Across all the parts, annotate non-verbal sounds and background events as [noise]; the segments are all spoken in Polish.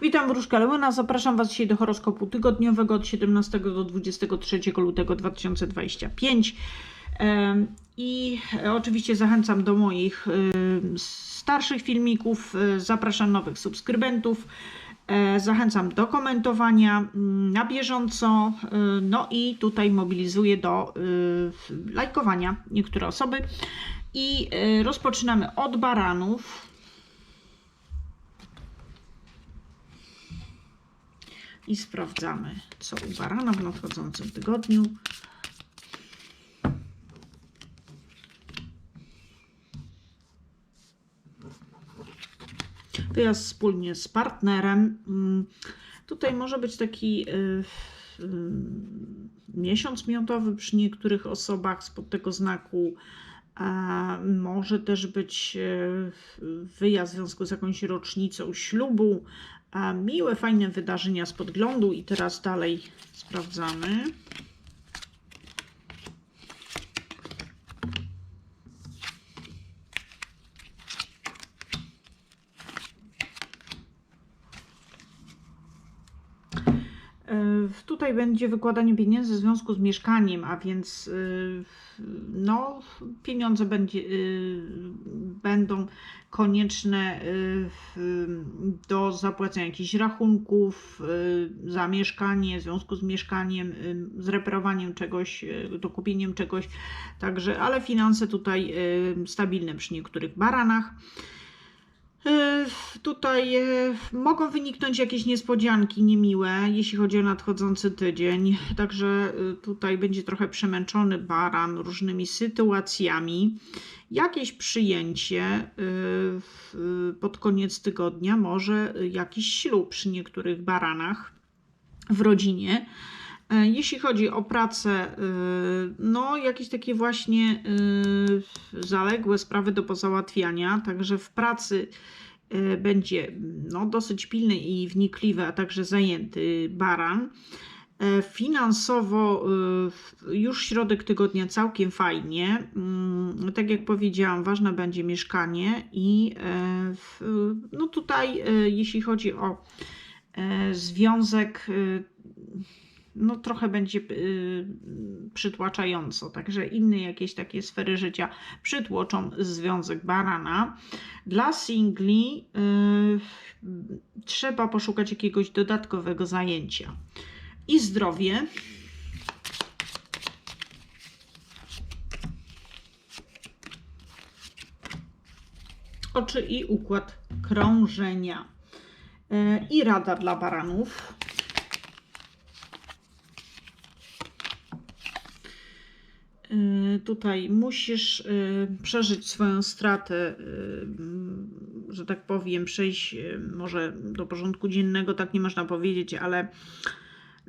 Witam Wróżka Lełyna. Zapraszam Was dzisiaj do horoskopu tygodniowego od 17 do 23 lutego 2025. Em, I e, oczywiście zachęcam do moich e, starszych filmików, e, zapraszam nowych subskrybentów, zachęcam do komentowania mm, na bieżąco, no i tutaj mobilizuję do lajkowania niektóre osoby. I rozpoczynamy od baranów. I sprawdzamy, co u barana w nadchodzącym tygodniu. Wyjazd wspólnie z partnerem. Mm, Tutaj może być taki y, y, miesiąc miodowy przy niektórych osobach spod tego znaku. Może też być y, wyjazd w związku z jakąś rocznicą ślubu. Miłe, fajne wydarzenia z podglądu. I teraz dalej sprawdzamy. E, Tutaj będzie wykładanie pieniędzy w związku z mieszkaniem, a więc y, no, pieniądze będzie, y, będą konieczne y, do zapłacenia jakichś rachunków za mieszkanie, w związku z mieszkaniem, z reperowaniem czegoś, dokupieniem czegoś. Także, ale finanse tutaj stabilne przy niektórych baranach. E, Tutaj e, mogą wyniknąć jakieś niespodzianki niemiłe, jeśli chodzi o nadchodzący tydzień. Także e, tutaj będzie trochę przemęczony baran różnymi sytuacjami. Jakieś przyjęcie pod koniec tygodnia, może jakiś ślub przy niektórych baranach w rodzinie. E, Jeśli chodzi o pracę, y, no jakieś takie właśnie y, zaległe sprawy do pozałatwiania, także w pracy będzie no, dosyć pilny i wnikliwy, a także zajęty baran. E, Finansowo już środek tygodnia całkiem fajnie. Mm, Tak jak powiedziałam, ważne będzie mieszkanie i e, no tutaj e, jeśli chodzi o e, związek no trochę będzie y, przytłaczająco. Także inne jakieś takie sfery życia przytłoczą związek barana. Dla singli y, trzeba poszukać jakiegoś dodatkowego zajęcia. I zdrowie. Oczy i układ krążenia. Y, I rada dla baranów. Tutaj musisz y, przeżyć swoją stratę, y, że tak powiem, przejść y, może do porządku dziennego, tak nie można powiedzieć, ale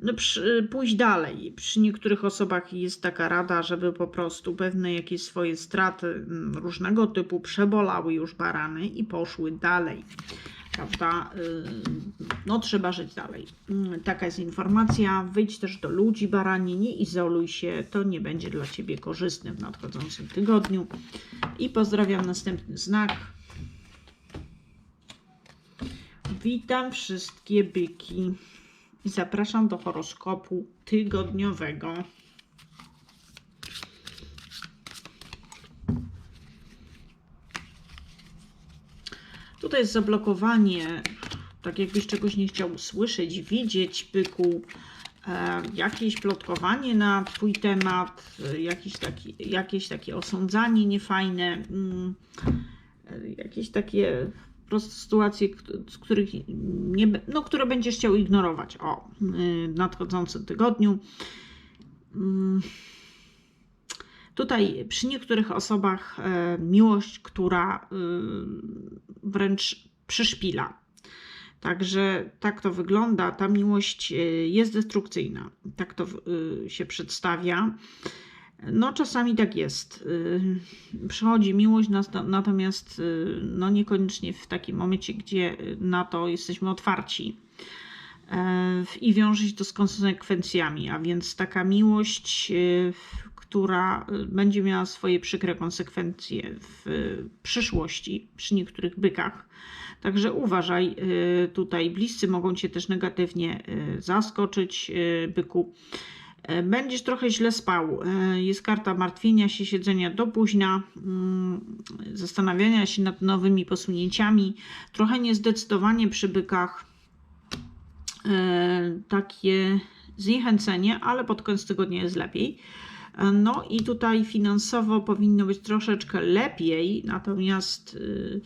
no, pójść dalej. Przy niektórych osobach jest taka rada, żeby po prostu pewne jakieś swoje straty różnego typu przebolały już barany i poszły dalej. Prawda? Y, No, trzeba żyć dalej. Mm, Taka jest informacja. Wyjdź też do ludzi, barani, nie izoluj się. To nie będzie dla ciebie korzystne w nadchodzącym tygodniu. I pozdrawiam następny znak. Witam wszystkie byki i zapraszam do horoskopu tygodniowego. Tutaj jest zablokowanie, tak jakbyś czegoś nie chciał usłyszeć, widzieć, byku, e, jakieś plotkowanie na Twój temat, e, jakieś, taki, jakieś takie osądzanie niefajne, mm, e, jakieś takie po prostu sytuacje, z których nie, no, które będziesz chciał ignorować o, y, w nadchodzącym tygodniu. Mm. Tutaj przy niektórych osobach e, miłość, która y, wręcz przyszpila. Także tak to wygląda. Ta miłość y, jest destrukcyjna. Tak to się przedstawia. No, czasami tak jest. Przychodzi miłość, natomiast no, niekoniecznie w takim momencie, gdzie na to jesteśmy otwarci. E, I wiąże się to z konsekwencjami, a więc taka miłość, która y, będzie miała swoje przykre konsekwencje w y, przyszłości przy niektórych bykach. Także uważaj, y, tutaj bliscy mogą cię też negatywnie zaskoczyć, byku. E, Będziesz trochę źle spał. E, Jest karta martwienia się, siedzenia do późna, mm, zastanawiania się nad nowymi posunięciami, trochę niezdecydowanie przy bykach, e, takie zniechęcenie, ale pod koniec tygodnia jest lepiej. E, No i tutaj finansowo powinno być troszeczkę lepiej, natomiast y,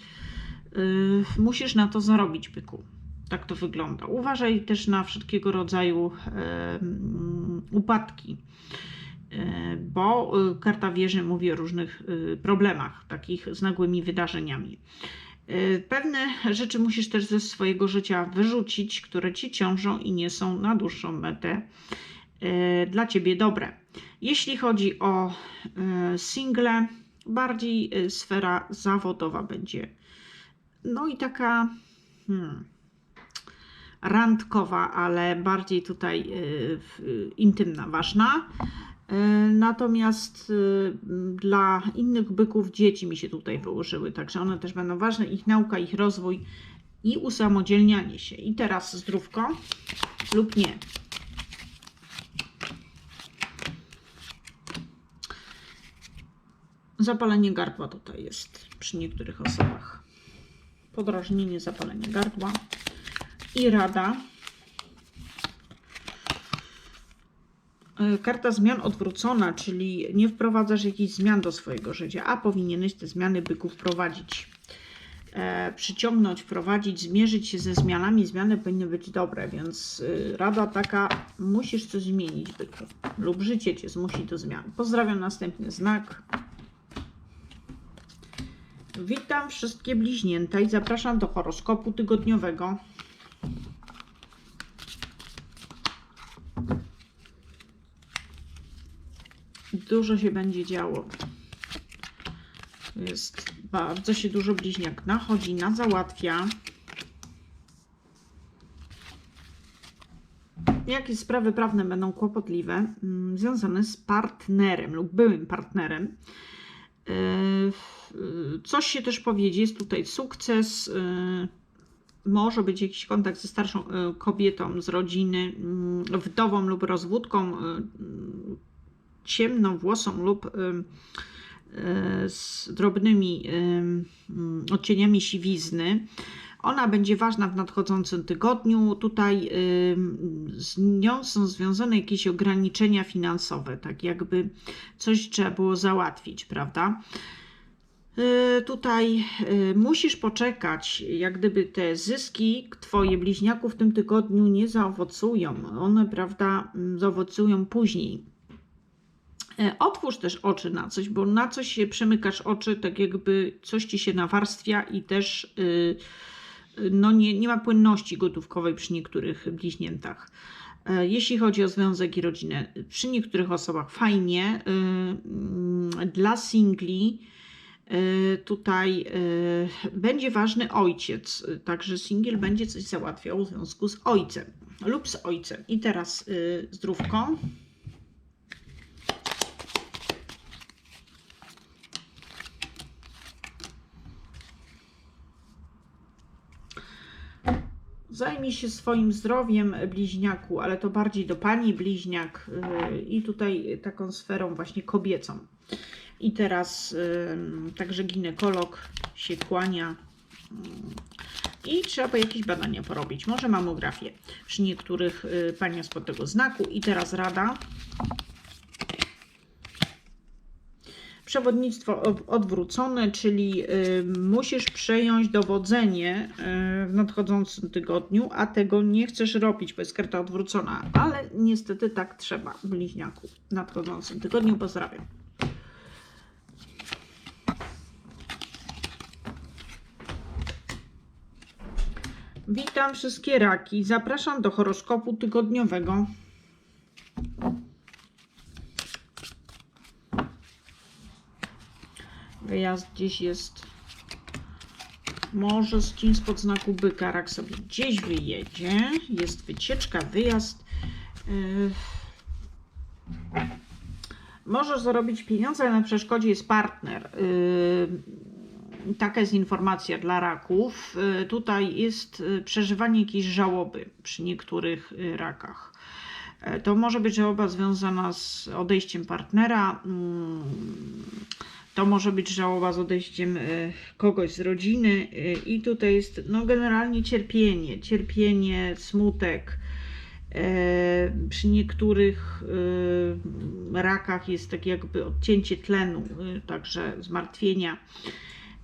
y, musisz na to zarobić, byku. Tak to wygląda. Uważaj też na wszelkiego rodzaju upadki, e, bo y, karta wieży mówi o różnych problemach, takich z nagłymi wydarzeniami. E, Pewne rzeczy musisz też ze swojego życia wyrzucić, które ci ciążą i nie są na dłuższą metę dla ciebie dobre. Jeśli chodzi o e, single, bardziej e, sfera zawodowa będzie. No i taka. Hmm, randkowa, ale bardziej tutaj y, intymna, ważna. Natomiast dla innych byków dzieci mi się tutaj wyłożyły, także one też będą ważne, ich nauka, ich rozwój i usamodzielnianie się. I teraz zdrówko lub nie. Zapalenie gardła tutaj jest przy niektórych osobach. Podrażnienie, zapalenie gardła i rada. E, Karta zmian odwrócona, czyli nie wprowadzasz jakichś zmian do swojego życia, a powinieneś te zmiany byku wprowadzić. E, przyciągnąć, wprowadzić, zmierzyć się ze zmianami. Zmiany powinny być dobre, więc y, rada taka, musisz coś zmienić, byku. Lub życie cię zmusi do zmian. Pozdrawiam, następny znak. Witam wszystkie bliźnięta i zapraszam do horoskopu tygodniowego. Dużo się będzie działo. Jest bardzo się dużo bliźniak nachodzi, na załatwia. Jakie sprawy prawne będą kłopotliwe, mm, związane z partnerem lub byłym partnerem. Yy, Coś się też powiedzie, jest tutaj sukces, yy, może być jakiś kontakt ze starszą yy, kobietą z rodziny, yy, wdową lub rozwódką, ciemnowłosą lub y, z drobnymi ym, ym, odcieniami siwizny. Ona będzie ważna w nadchodzącym tygodniu. Tutaj z nią są związane jakieś ograniczenia finansowe, tak jakby coś trzeba było załatwić, prawda? Y, Tutaj y, musisz poczekać, jak gdyby te zyski twoje bliźniaków w tym tygodniu nie zaowocują. One, prawda, mm, zaowocują później. E, Otwórz też oczy na coś, bo na coś się przymykasz oczy, tak jakby coś ci się nawarstwia i też y, no nie, nie ma płynności gotówkowej przy niektórych bliźniętach. E, Jeśli chodzi o związek i rodzinę, przy niektórych osobach fajnie. mm, Dla singli tutaj y, będzie ważny ojciec, także singiel będzie coś załatwiał w związku z ojcem lub z ojcem. I teraz y, zdrówko. Zajmij się swoim zdrowiem, bliźniaku, ale to bardziej do pani bliźniak i tutaj taką sferą właśnie kobiecą. I teraz także ginekolog się kłania. Yy, I trzeba jakieś badania porobić, może mamografię przy niektórych yy, paniach spod tego znaku. I teraz rada. Przewodnictwo od- odwrócone, czyli y, musisz przejąć dowodzenie y, w nadchodzącym tygodniu, a tego nie chcesz robić, bo jest karta odwrócona, ale niestety tak trzeba, bliźniaku, w nadchodzącym tygodniu. Pozdrawiam. Witam wszystkie raki. Zapraszam do horoskopu tygodniowego. Wyjazd gdzieś jest. Może z czymś spod znaku byka. Rak sobie gdzieś wyjedzie. Jest wycieczka, wyjazd. Yy, Możesz zarobić pieniądze, ale na przeszkodzie jest partner. Yy, taka jest informacja dla raków. Yy, tutaj jest yy, przeżywanie jakiejś żałoby przy niektórych yy, rakach. Yy, To może być żałoba związana z odejściem partnera. yy, To może być żałoba z odejściem kogoś z rodziny. I tutaj jest no, generalnie cierpienie. Cierpienie, smutek. E, Przy niektórych e, rakach jest tak jakby odcięcie tlenu, e, także zmartwienia.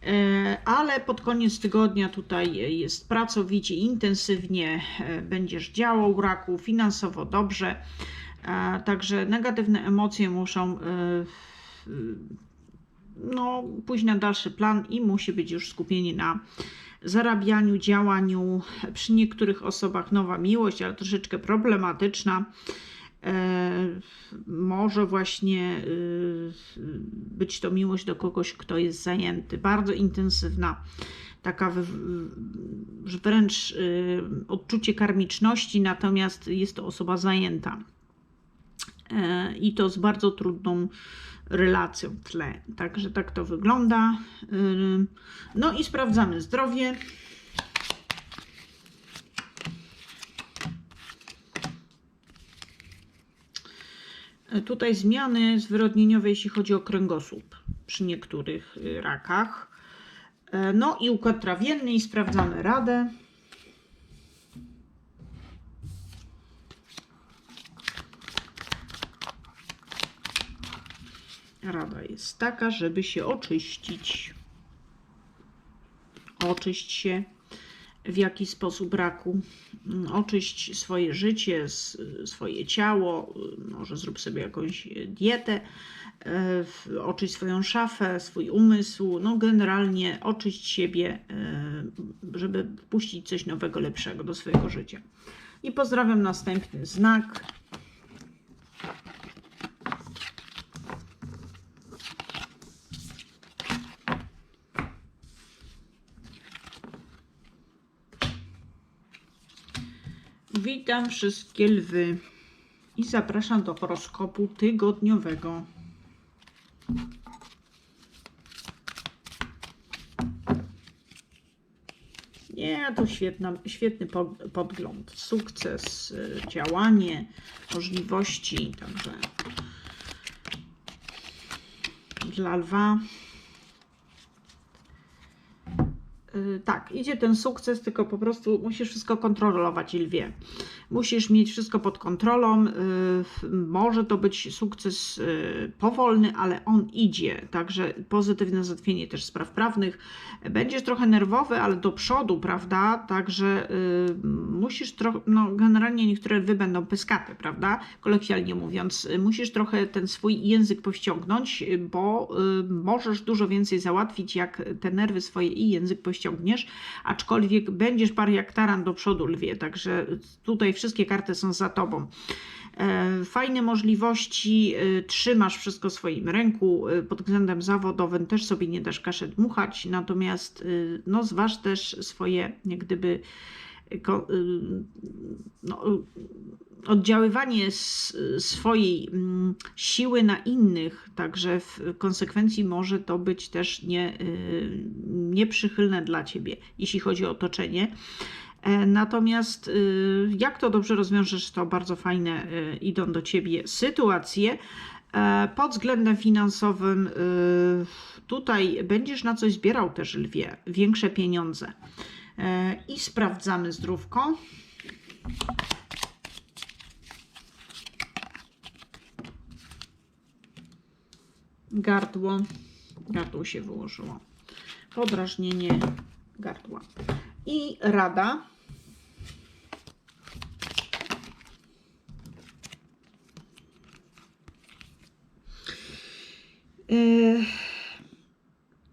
E, Ale pod koniec tygodnia tutaj jest pracowicie, intensywnie e, będziesz działał raku, finansowo dobrze. E, Także negatywne emocje muszą no, pójść na dalszy plan i musi być już skupienie na zarabianiu, działaniu. Przy niektórych osobach nowa miłość, ale troszeczkę problematyczna. E, może właśnie y, być to miłość do kogoś, kto jest zajęty, bardzo intensywna, taka wręcz y, odczucie karmiczności, natomiast jest to osoba zajęta. E, I to z bardzo trudną relacją w tle. Także tak to wygląda. No i sprawdzamy zdrowie. Tutaj zmiany zwyrodnieniowe, jeśli chodzi o kręgosłup przy niektórych y, rakach. E, No i układ trawienny i sprawdzamy radę. Rada jest taka, żeby się oczyścić. Oczyść się w jaki sposób raku. Mm, Oczyść swoje życie, swoje ciało, y, może zrób sobie jakąś dietę, y, oczyść swoją szafę, swój umysł. No generalnie oczyść siebie, y, żeby wpuścić coś nowego, lepszego do swojego życia. I pozdrawiam następny znak. Witam wszystkie lwy i zapraszam do horoskopu tygodniowego. Nie, to świetna, świetny pod- podgląd. Sukces, y, działanie, możliwości, także dla lwa. Y, Tak, idzie ten sukces, tylko po prostu musisz wszystko kontrolować, lwie. Musisz mieć wszystko pod kontrolą. y, Może to być sukces y, powolny, ale on idzie. Także pozytywne załatwienie też spraw prawnych. Będziesz trochę nerwowy, ale do przodu, prawda? Także y, musisz trochę, no generalnie niektóre lwy będą pyskaty, prawda? Kolokwialnie mówiąc, musisz trochę ten swój język powściągnąć, bo możesz dużo więcej załatwić, jak te nerwy swoje i język powściągniesz, aczkolwiek będziesz par jak taran do przodu lwie, także tutaj wszystkie karty są za tobą. E, Fajne możliwości, y, trzymasz wszystko w swoim ręku, y, pod względem zawodowym też sobie nie dasz kaszę dmuchać, natomiast no, zważ też swoje jak gdyby no, oddziaływanie swojej mm, siły na innych, także w konsekwencji może to być też nie, nieprzychylne dla ciebie, jeśli chodzi o otoczenie. E, Natomiast y, jak to dobrze rozwiążesz, to bardzo fajne y, idą do ciebie sytuacje. E, Pod względem finansowym y, tutaj będziesz na coś zbierał też lwie, większe pieniądze. E, I sprawdzamy zdrówko. Gardło. Gardło się wyłożyło. Podrażnienie gardła. I rada. Yy,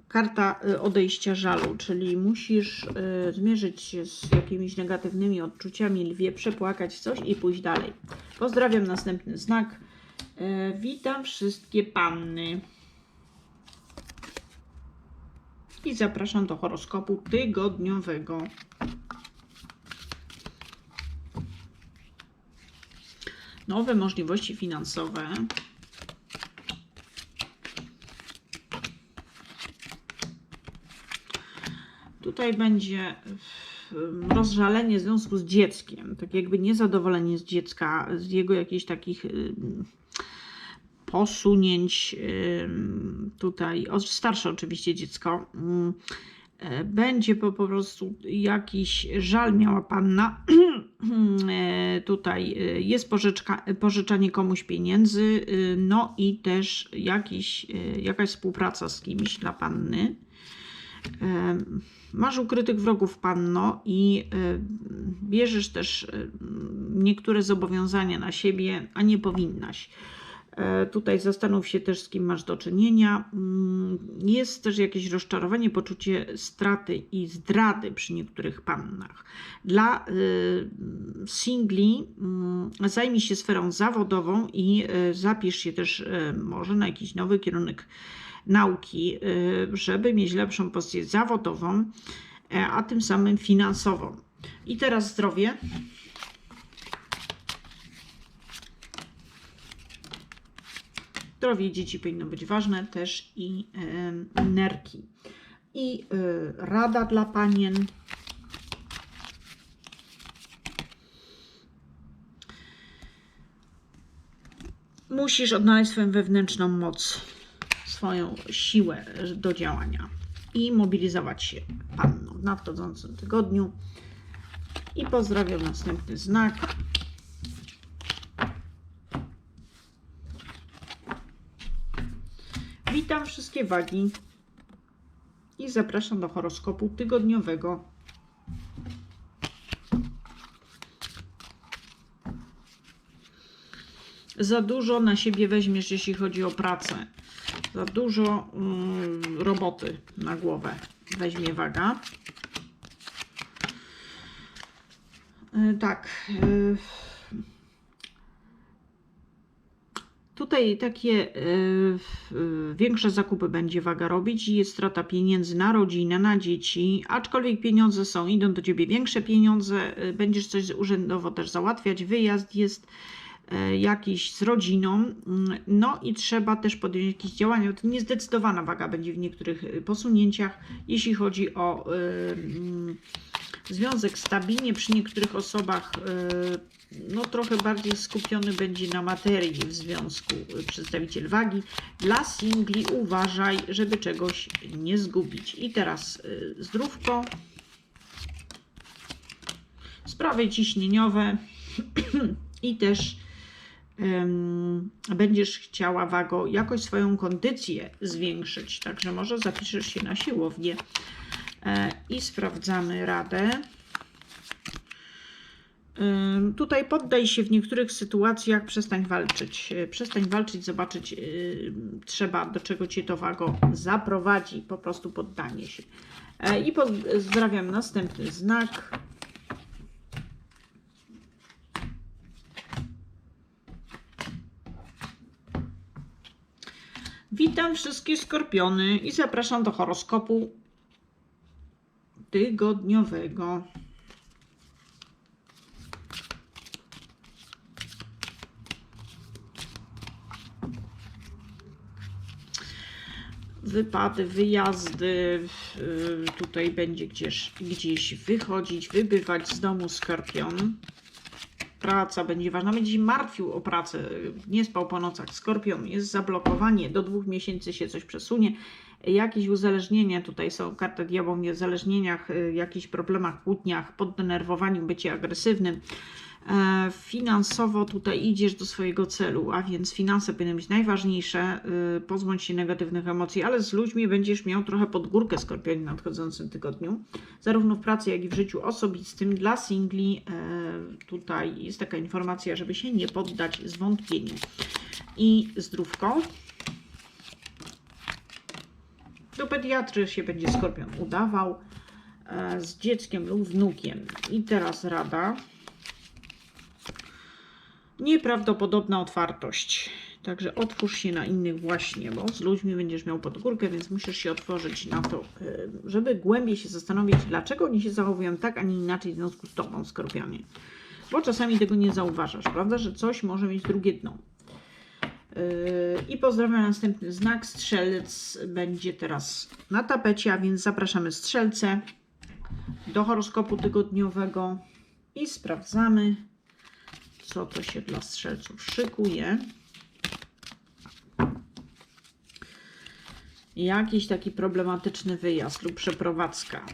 Karta y, odejścia żalu, czyli musisz y, zmierzyć się z jakimiś negatywnymi odczuciami, lwie, przepłakać coś i pójść dalej. Pozdrawiam, następny znak. Witam wszystkie panny. i zapraszam do horoskopu tygodniowego. Nowe możliwości finansowe. Tutaj będzie mm, rozżalenie w związku z dzieckiem, tak jakby niezadowolenie z dziecka, z jego jakichś takich y, posunięć tutaj, starsze oczywiście dziecko, ym, e, będzie po, prostu jakiś żal miała panna. [clears throat] E, tutaj e, jest pożyczka, pożyczanie komuś pieniędzy, e, no i też jakiś, jakaś współpraca z kimś dla panny. Masz ukrytych wrogów, panno, i bierzesz też niektóre zobowiązania na siebie, a nie powinnaś. E, Tutaj zastanów się też, z kim masz do czynienia. Mm, Jest też jakieś rozczarowanie, poczucie straty i zdrady przy niektórych pannach. Dla y, singli y, zajmij się sferą zawodową i y, zapisz się też y, może na jakiś nowy kierunek nauki, żeby mieć lepszą pozycję zawodową, e, a tym samym finansową. I teraz zdrowie. Zdrowie dzieci powinno być ważne też i nerki. I e, rada dla panien. Musisz odnaleźć swoją wewnętrzną moc, swoją siłę do działania i mobilizować się panną w nadchodzącym tygodniu. I pozdrawiam następny znak. Witam wszystkie wagi i zapraszam do horoskopu tygodniowego. Za dużo na siebie weźmiesz, jeśli chodzi o pracę. Za dużo mm, roboty na głowę weźmie waga. E, Tak. e, Tutaj takie e, e, większe zakupy będzie waga robić i jest strata pieniędzy na rodzinę, na dzieci, aczkolwiek pieniądze są, idą do ciebie większe pieniądze, e, będziesz coś urzędowo też załatwiać, wyjazd jest jakiś z rodziną, mm, no i trzeba też podjąć jakieś działania, to niezdecydowana waga będzie w niektórych posunięciach, jeśli chodzi o e, mm, związek stabilnie przy niektórych osobach e, no trochę bardziej skupiony będzie na materii w związku y, przedstawiciel wagi. Dla singli uważaj, żeby czegoś nie zgubić. I teraz y, zdrówko. Sprawy ciśnieniowe [clears throat] i też em, będziesz chciała wago jakoś swoją kondycję zwiększyć. Także może zapiszesz się na siłownię e, i sprawdzamy radę. Tutaj poddaj się w niektórych sytuacjach, przestań walczyć. Yy, Przestań walczyć, zobaczyć, yy, trzeba do czego cię to wago zaprowadzi, po prostu poddanie się. E, I pozdrawiam następny znak. Witam wszystkie skorpiony i zapraszam do horoskopu tygodniowego. Wypady, wyjazdy, y, tutaj będzie gdzieś, gdzieś wychodzić, wybywać z domu skorpion. Praca będzie ważna, będzie się martwił o pracę, nie spał po nocach. Skorpion jest zablokowanie, do dwóch miesięcy się coś przesunie. Jakieś uzależnienia, tutaj są karta diabła o uzależnieniach, y, jakichś problemach, kłótniach, poddenerwowaniu, bycie agresywnym. E, Finansowo tutaj idziesz do swojego celu, a więc finanse powinny być najważniejsze. y, Pozbądź się negatywnych emocji, ale z ludźmi będziesz miał trochę pod górkę skorpionie w nadchodzącym tygodniu. Zarówno w pracy, jak i w życiu osobistym. Dla singli e, tutaj jest taka informacja, żeby się nie poddać zwątpieniu. I zdrówko. Do pediatry się będzie skorpion udawał e, z dzieckiem lub wnukiem. I teraz rada. Nieprawdopodobna otwartość. Także otwórz się na innych właśnie, bo z ludźmi będziesz miał pod górkę, więc musisz się otworzyć na to, y, żeby głębiej się zastanowić, dlaczego oni się zachowują tak, a nie inaczej w związku z tobą, skorpionie. Bo czasami tego nie zauważasz, prawda, że coś może mieć drugie dno. Yy, I pozdrawiam następny znak. Strzelec będzie teraz na tapecie, a więc zapraszamy strzelce. do horoskopu tygodniowego i sprawdzamy, co to się dla strzelców szykuje. Jakiś taki problematyczny wyjazd lub przeprowadzka.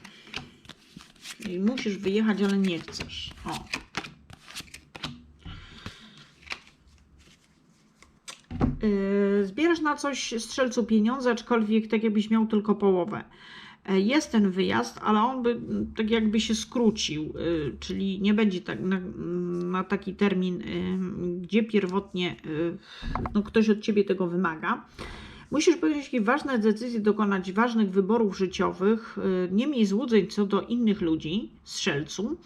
I musisz wyjechać, ale nie chcesz. O. Yy, Zbierasz na coś strzelcu pieniądze, aczkolwiek tak jakbyś miał tylko połowę. E, Jest ten wyjazd, ale on by tak jakby się skrócił, y, czyli nie będzie tak na, na taki termin, y, gdzie pierwotnie y, no, ktoś od ciebie tego wymaga. Musisz podjąć ważne decyzje, dokonać ważnych wyborów życiowych, nie miej złudzeń co do innych ludzi, strzelcu.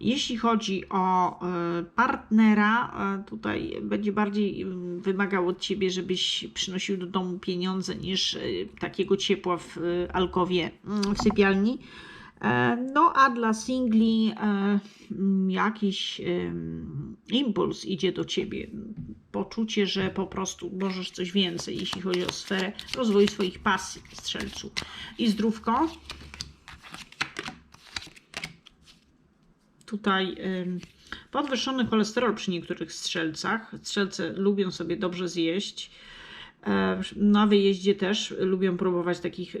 Jeśli chodzi o y, partnera, y, tutaj będzie bardziej wymagał od ciebie, żebyś przynosił do domu pieniądze niż y, takiego ciepła w alkowie mm, w sypialni. E, No a dla singli e, mm, jakiś impuls idzie do ciebie. Poczucie, że po prostu możesz coś więcej, jeśli chodzi o sferę rozwoju swoich pasji, strzelcu. I zdrówko. Tutaj podwyższony cholesterol przy niektórych strzelcach. Strzelce lubią sobie dobrze zjeść. E, Na wyjeździe też lubią próbować takich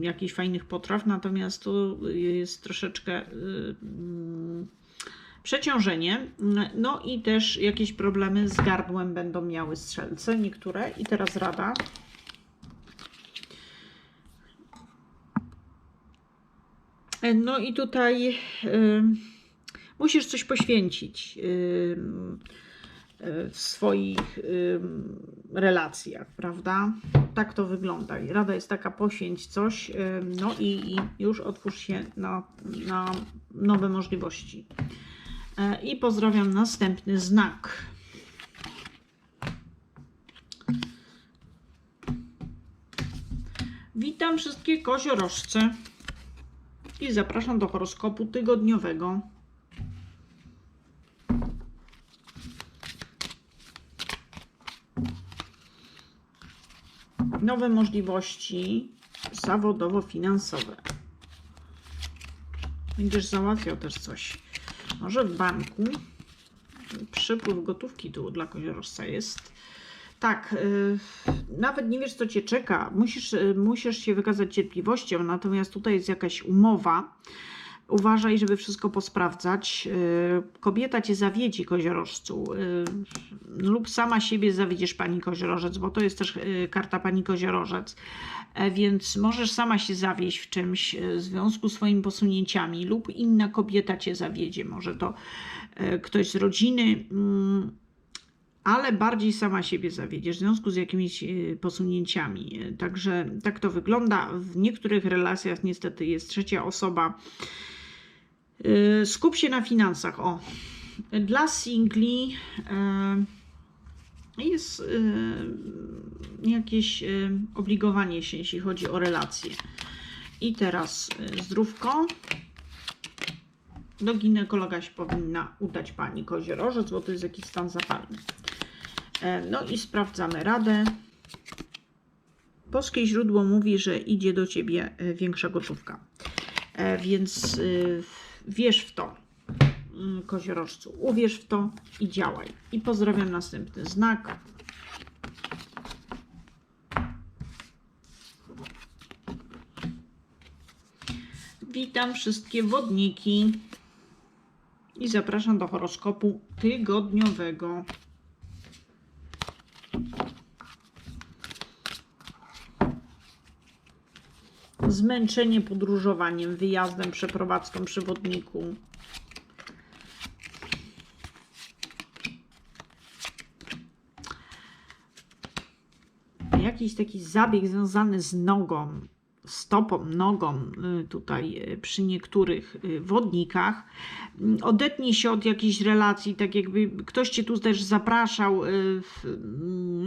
jakichś fajnych potraw, natomiast to jest troszeczkę przeciążenie. No i też jakieś problemy z gardłem będą miały strzelce, niektóre. I teraz rada. E, No i tutaj y, musisz coś poświęcić. y, w swoich relacjach, prawda? Tak to wygląda. Rada jest taka, poświęć coś, no i, i już otwórz się na, na nowe możliwości. E, I pozdrawiam następny znak. Witam wszystkie koziorożce i zapraszam do horoskopu tygodniowego. Nowe możliwości zawodowo-finansowe. Będziesz załatwiał też coś. Może w banku. Przypływ gotówki tu dla koziorożca jest. Tak, y, nawet nie wiesz, co cię czeka. Musisz, y, musisz się wykazać cierpliwością, natomiast tutaj jest jakaś umowa. Uważaj, żeby wszystko posprawdzać. Y, Kobieta cię zawiedzi, koziorożcu, y, lub sama siebie zawiedziesz, pani koziorożec, bo to jest też y, karta pani koziorożec. E, Więc możesz sama się zawieść w czymś w związku z swoimi posunięciami, lub inna kobieta cię zawiedzie. Może to ktoś z rodziny. mm, ale bardziej sama siebie zawiedziesz w związku z jakimiś posunięciami. Także tak to wygląda. W niektórych relacjach niestety jest trzecia osoba. Y, Skup się na finansach. O, dla singli y, jest y, jakieś obligowanie się, jeśli chodzi o relacje. I teraz zdrówko. Do ginekologa się powinna udać pani koziorożec, bo to jest jakiś stan zapalny. E, No i sprawdzamy radę. Polskie źródło mówi, że idzie do ciebie e, większa gotówka. E, Więc wierz w to, mm, koziorożcu. Uwierz w to i działaj. I pozdrawiam następny znak. Witam wszystkie wodniki i zapraszam do horoskopu tygodniowego. Zmęczenie podróżowaniem, wyjazdem, przeprowadzką przy wodniku. Jakiś taki zabieg związany z nogą, stopą, nogą y, tutaj y, przy niektórych y, wodnikach. Mm, Odetnij się od jakiejś relacji, tak jakby ktoś cię tu też zapraszał, mm,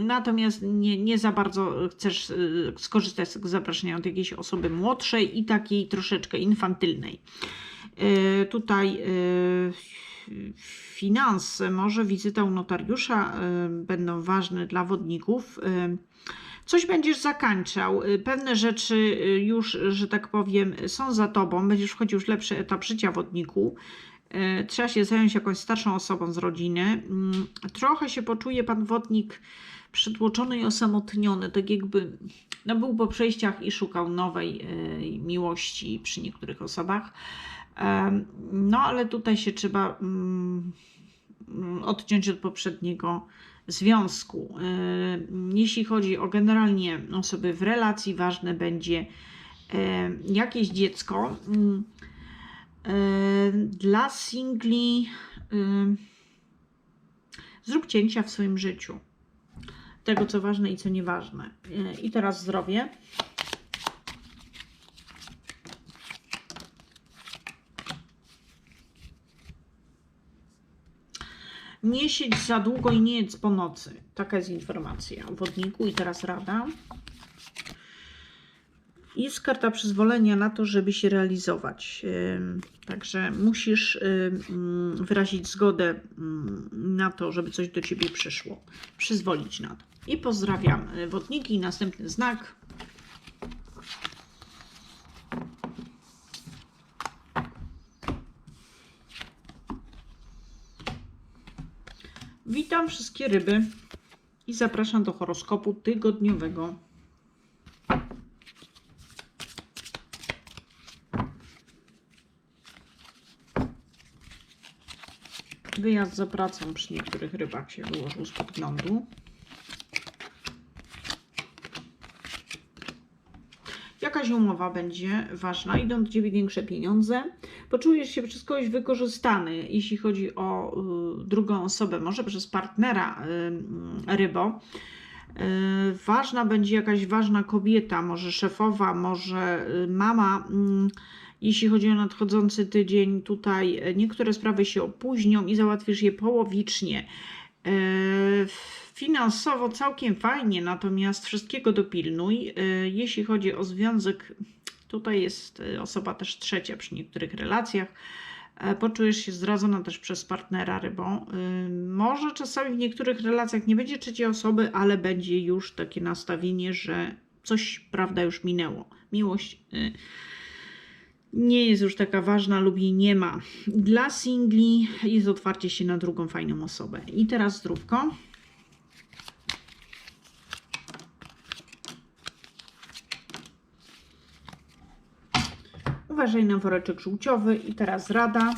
natomiast nie, nie za bardzo chcesz skorzystać z zaproszenia od jakiejś osoby młodszej i takiej troszeczkę infantylnej. Tutaj finanse, może wizyta u notariusza będą ważne dla wodników. Coś będziesz zakańczał, y, pewne rzeczy y, już, że tak powiem, są za tobą, będziesz wchodził w lepszy etap życia wodniku. Y, Trzeba się zająć jakąś starszą osobą z rodziny. Mm, Trochę się poczuje pan wodnik przytłoczony i osamotniony, tak jakby no, był po przejściach i szukał nowej miłości przy niektórych osobach. No, ale tutaj się trzeba mm, odciąć od poprzedniego związku. Y, Jeśli chodzi o generalnie osoby w relacji, ważne będzie e, jakieś dziecko. Mm, e, Dla singli zrób cięcia w swoim życiu. Tego, co ważne i co nieważne. I teraz zdrowie. Nie siedź za długo i nie jedz po nocy. Taka jest informacja o wodniku. I teraz rada. Jest karta przyzwolenia na to, żeby się realizować. Także musisz mm, wyrazić zgodę ym, na to, żeby coś do ciebie przyszło. Przyzwolić na to. I pozdrawiam y, wodniki. Następny znak. Witam wszystkie ryby i zapraszam do horoskopu tygodniowego. Wyjazd za pracą przy niektórych rybach się wyłożył z podglądu. Jakaś umowa będzie ważna, idą ciebie większe pieniądze. Poczujesz się przez kogoś wykorzystany, jeśli chodzi o y, drugą osobę, może przez partnera y, y, rybo. Ważna będzie jakaś ważna kobieta, może szefowa, może mama. Jeśli chodzi o nadchodzący tydzień, tutaj niektóre sprawy się opóźnią i załatwisz je połowicznie. Finansowo całkiem fajnie, natomiast wszystkiego dopilnuj. Jeśli chodzi o związek, tutaj jest e, osoba też trzecia przy niektórych relacjach. E, Poczujesz się zdradzona też przez partnera rybą. E, Może czasami w niektórych relacjach nie będzie trzeciej osoby, ale będzie już takie nastawienie, że coś, prawda, już minęło. Miłość e, nie jest już taka ważna lub jej nie ma. Dla singli jest otwarcie się na drugą fajną osobę. I teraz zdrówko. Uważaj na woreczek żółciowy i teraz rada.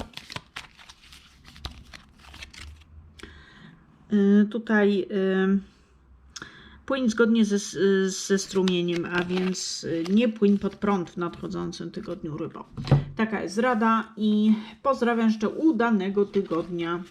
Y, Tutaj y, płyń zgodnie ze, ze strumieniem, a więc y, nie płyń pod prąd w nadchodzącym tygodniu rybo. Taka jest rada i pozdrawiam jeszcze udanego tygodnia.